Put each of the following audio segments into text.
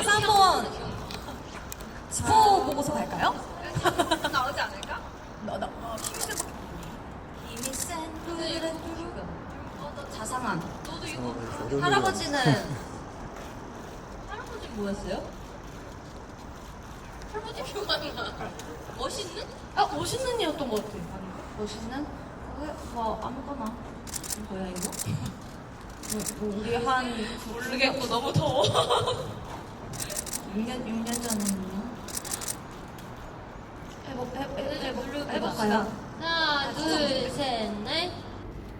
가사 한번 짚어보고서 갈까요? 나오지 않을까? 나, 나, 어, 힘이 센 뚜루뚜루. 어, 너 자상한. 너도 이거 할아버지는 할아버지 뭐였어요? 할아버지 나. 멋있는? 아 멋있는 이었던 것 같아. 멋있는? 그게 뭐 아무거나 뭐야 이거? 뭐, 뭐 우리 한 모르겠고 너무 더워. 6년 6년 전이요. 해보 해, 해, 해보 해볼까요? 하나, 둘, 셋, 넷.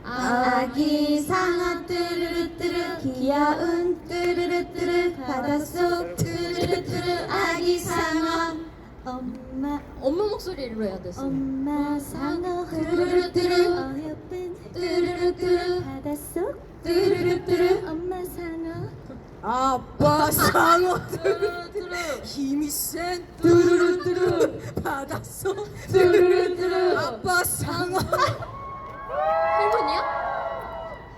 아기 상어 뚜루루 뚜루 귀여운 뚜루루 뚜루 바닷속 뚜루루 뚜루 아기 상어 엄마 엄마 목소리로 해야 됐어. 엄마 상어 뚜루루 뚜루 어여쁜 뚜루루 뚜루 바닷속 뚜루루 뚜루 엄마 상어 아빠 상어 뚜루루뚜루. 힘이 센 뚜루루뚜루 바닷속 뚜루루뚜루 아빠 상어. 할머니야?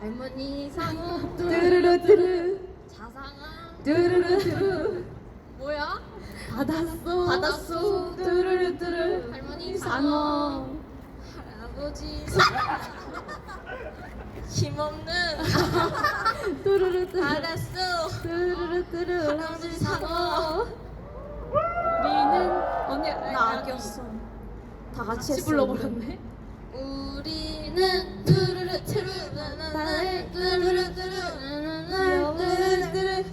할머니 상어. 뚜루루뚜루. 자상아. 뚜루루뚜루. 뭐야? 바닷속 바닷속. 뚜루루뚜루. 할머니 상어. 할 아버지 힘없는 뚜루루 뚜루. 바닷속 뚜루루 뚜루. 할아버지 상어 우리는 언니 나 아꼈어. 다 같이 했어 불러버렸네. 우리는 뚜루루 뚜루 나나나 뚜루루 뚜루. 나나나 뚜루루 뚜루.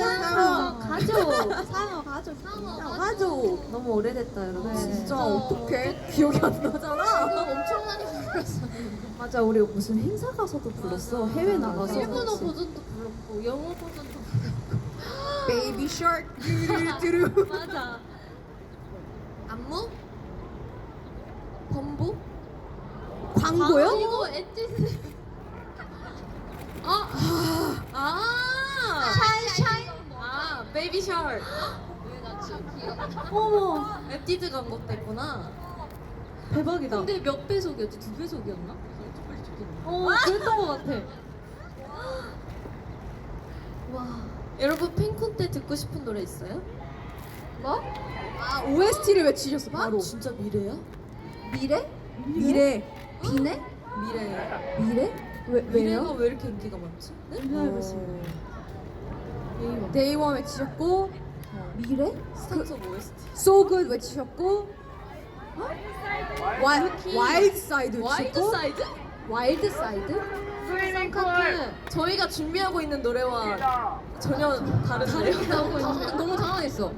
상어 가족. 상어 가족. 상어 가족. 너무 오래됐다 여러분. 진짜 어떡해? 기억이 안 나잖아. 엄청 많이 불렀어. 맞아 우리 무슨 행사 가서도 불렀어. 해외 나가서 일본어 버전도 불렀고 영어 버전도 베이비 샤크 불렀고 맞아. 안무? 범부? 광고요? 아, 이거 엣지. 아, 아. 아, 베이비 기억? 어머 앱디드 광고 때구나. 대박이다 근데 몇 배속이었지? 두 배속이었나? 어 그랬던 것 같아 와. 여러분 팬콘 때 듣고 싶은 노래 있어요? 뭐? 아 OST를 외치셨어 바로 진짜 미래야? 미래? 미래 비네? 미래. 미래? 왜, 미래가 왜요? 왜 이렇게 인기가 많지? 네? 생각해보시면 어, 데이원 외치셨고 미래? 스타트 OST. So Good 외치셨고 어? 와, 와일드 사이드 와일드 외치셨고 사이드? 와일드 사이드? 저희가 준비하고 있는 노래와 전혀 다른데요? 나오고 있는데. 너무 당황했어.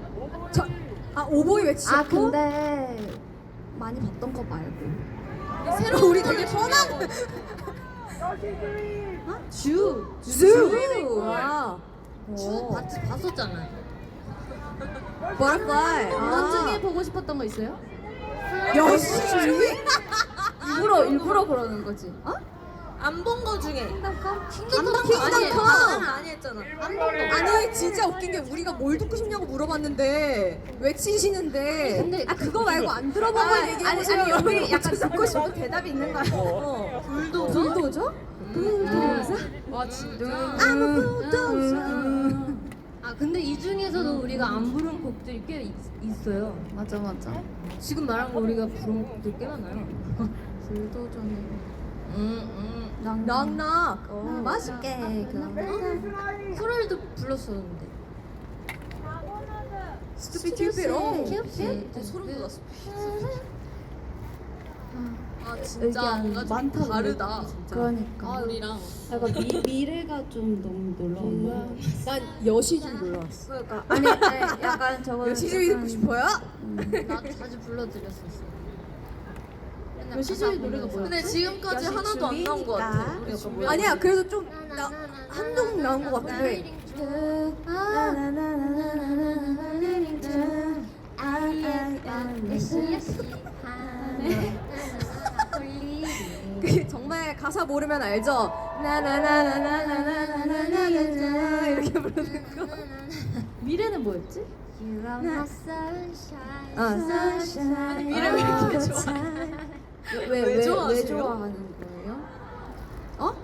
저, 아 오보이 외치셨고 아 근데 많이 봤던 거 말고 새로운 우리 되게 뻔한 주 주! 와 주 봤, 봤었잖아요. 버터플라이 나중에 보고 싶었던 거 있어요? 여시주의? 일부러 일부러 그러는 거지 어? 안 본 거 중에 킹덤 킹덤 킹덤 많이 컴. 했잖아. 많이 했잖아. 아니 진짜 웃긴 게 우리가 뭘 듣고 싶냐고 물어봤는데 외치시는데 근데 아 그거 말고 안 들어본 아, 걸 아니 얘기해 보세요 아니 여기 약간 듣고 싶은 대답이 있는 거야 어. 불도저? 불도저? 불도저? 와 진짜. 아 근데 이 중에서도 우리가 안 부른 곡들이 꽤 있, 있어요. 맞아 맞아 지금 말한 거 우리가 부른 곡들 꽤 많아요. 불도저는 음, 낙낙 어, 맛있게 그럼 코랄도 불렀었는데. 스투피 튜피 어 귀엽지? 음. 소름 돋았어. 아 진짜 의견 뭔가 좀 많다, 다르다. 우리. 진짜. 그러니까. 아, 우리랑. 약간 미, 미래가 좀 너무 놀라운 난 여시줄 몰랐어 그러니까 아니, 아니 약간 저거 여시줄이 듣고 싶어요? 나 자주 불러드렸었어. 여시주의 노래가 뭐야? 근데 지금까지 하나도 안 나온 것 같아. 준비한 아니야 거. 그래도 좀 나, 한곡 나온 것그 가사 모르면 알죠? 나나나나나나나나나나 이렇게 부르는 거 미래는 뭐였지? 어. 아니, 미래 왜 이렇게 좋아? 왜, 왜 왜, 왜, 좋아하세요? 좋아하는 거예요? 어?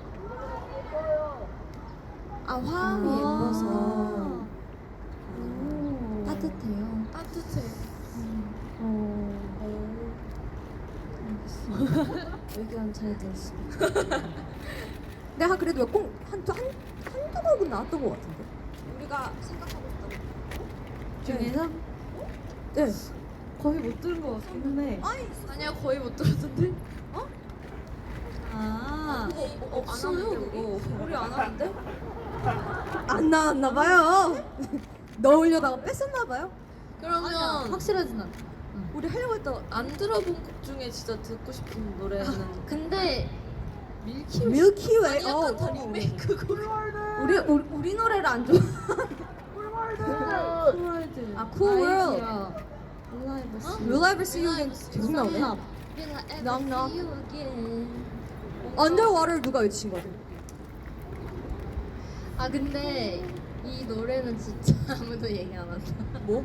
아 화음이 잘 들었습니다. 내가 그래도 꼭 한, 한, 한두 곡은 나왔던 것 같은데. 우리가 생각하고 있던. 중에서 네. 거의 못 들은 것 같기는 해. 아니야 거의 못 들었는데. 아, 없어요 그거. 우리 안 하는데? 안 나왔나 봐요. 넣으려다가 뺐었나 봐요. 그러면 확실하진 않아. 우리 하려고 했던 안 들어본 곡 중에 진짜 듣고 싶은 노래는 근데 밀키웨이. 밀키웨이. 아니 약간 다 어, 어. 리메이크 곡. 우리 우리, 우리 노래를 안 좋아. 쿨월드. 아, Cool World. Will I ever see you again? 계속 나오네. 남 Knock knock. Underwater 누가 외친 거지? 아 근데 이 노래는 진짜 아무도 얘기 안 한다. 뭐?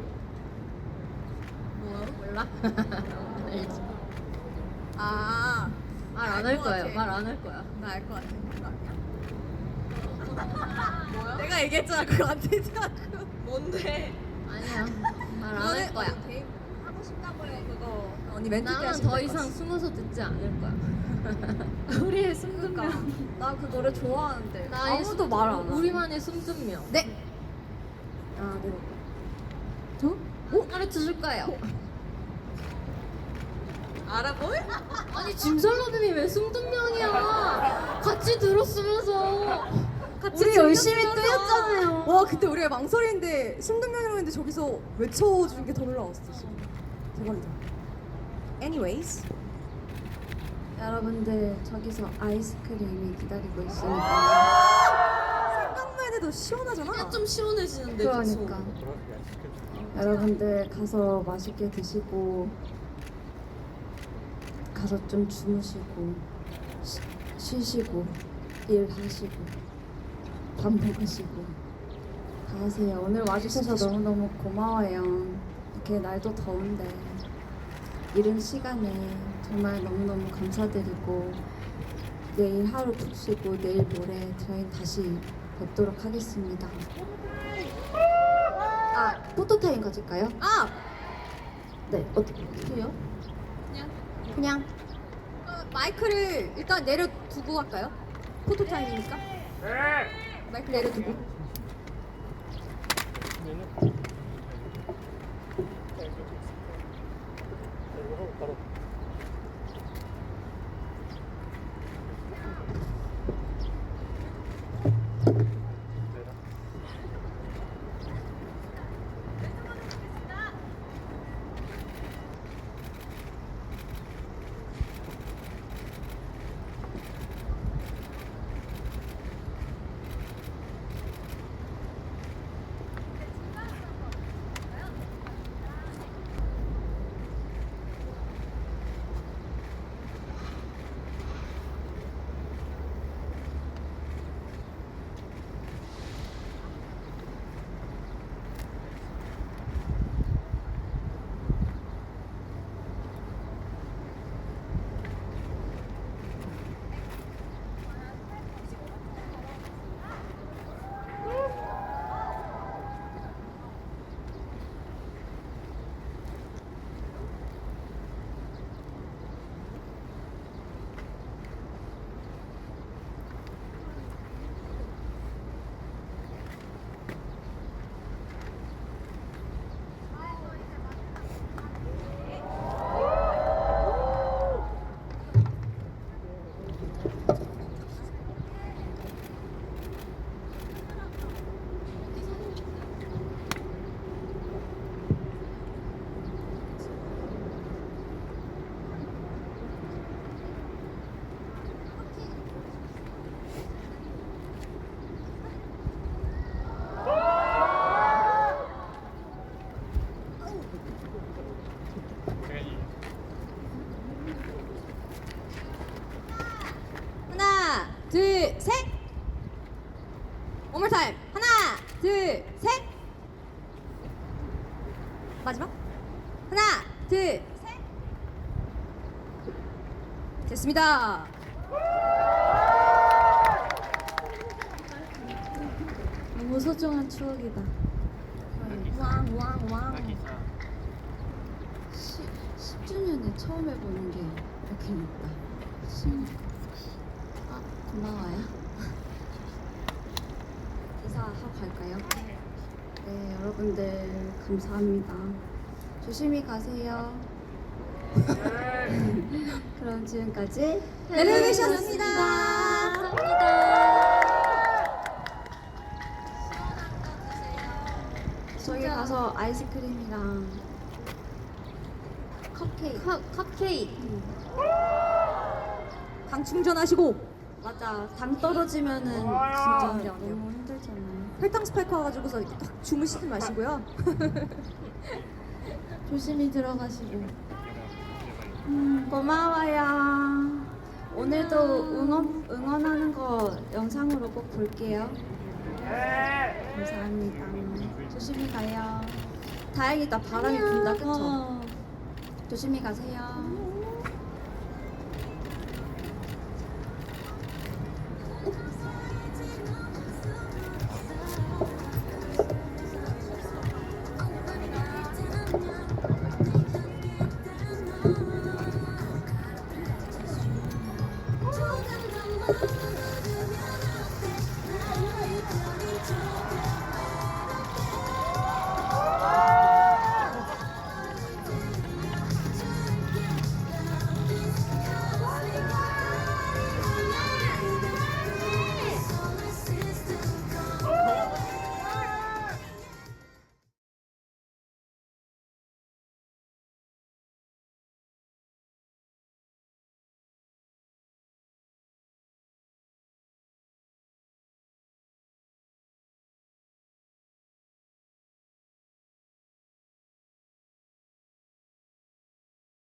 몰라? 알지. 아, 말 안 할 알것 거예요. 같아. 말 안 할 거야. 나 알 것 같아. 뭐야? 내가 얘기했잖아 그거 안 되잖아. 뭔데? 아니야. 말 안 할 거야. 하고 싶다고 해 그거. 언니 멘트 때 나는 더 이상. 숨어서 듣지 않을 거야. 우리의 숨든가. 나그 노래 좋아하는데 나의 아무도 숨- 말안 하. 우리만의 숨든명. 네. 아 네. 저? 어? 가르쳐 줄 거예요. 알아보이? 아니 짐설러님이 왜 숨든명이야? 같이 들었으면서. 우리 열심히 뜨였잖아요. 와 그때 우리가 망설이는데 숨든명이라고 했는데 저기서 외쳐주는 게 더 놀라웠어 지금. 대박이다. Anyways. 여러분들 저기서 아이스크림이 기다리고 있으니까 생각만 해도 시원하잖아. 그냥 좀 시원해지는데 계속. 그러니까 여러분들 가서 맛있게 드시고 가서 좀 주무시고 쉬, 쉬시고 일 하시고 밥 먹으시고 다 하세요. 오늘 와주셔서 너무너무 고마워요. 이렇게 날도 더운데 이른 시간에 정말 너무너무 감사드리고 내일 하루 푹 쉬고 내일 모레 저희 다시 뵙도록 하겠습니다. 아 포토타임 가질까요? 아 네 어떻게 해요? 그냥 어, 마이크를 일단 내려두고 할까요? 포토 타임이니까. 네. 마이크 내려두고. 둘, 셋. 됐습니다. 너무 소중한 추억이다. 왕, 왕, 왕. 10주년에 처음 해보는 게 이렇게 있다. 신. 아 고마워요. 인사하고 갈까요? 네 여러분들 감사합니다. 조심히 가세요. 그럼 지금까지 렐레이션입니다. 저기 가서 아이스크림이랑 컵케이크. 컵, 컵케이크. 강 충전하시고 맞아. 당 떨어지면은 진짜 너무 힘들잖아요. 혈당 스파이크 와가지고서 이렇게 딱 주무시지 마시고요. 조심히 들어가시고. 음, 고마워요. 오늘도 응원 응원하는 거 영상으로 꼭 볼게요. 감사합니다. 조심히 가요. 다행이다. 바람이 분다. 그쵸? 조심히 가세요.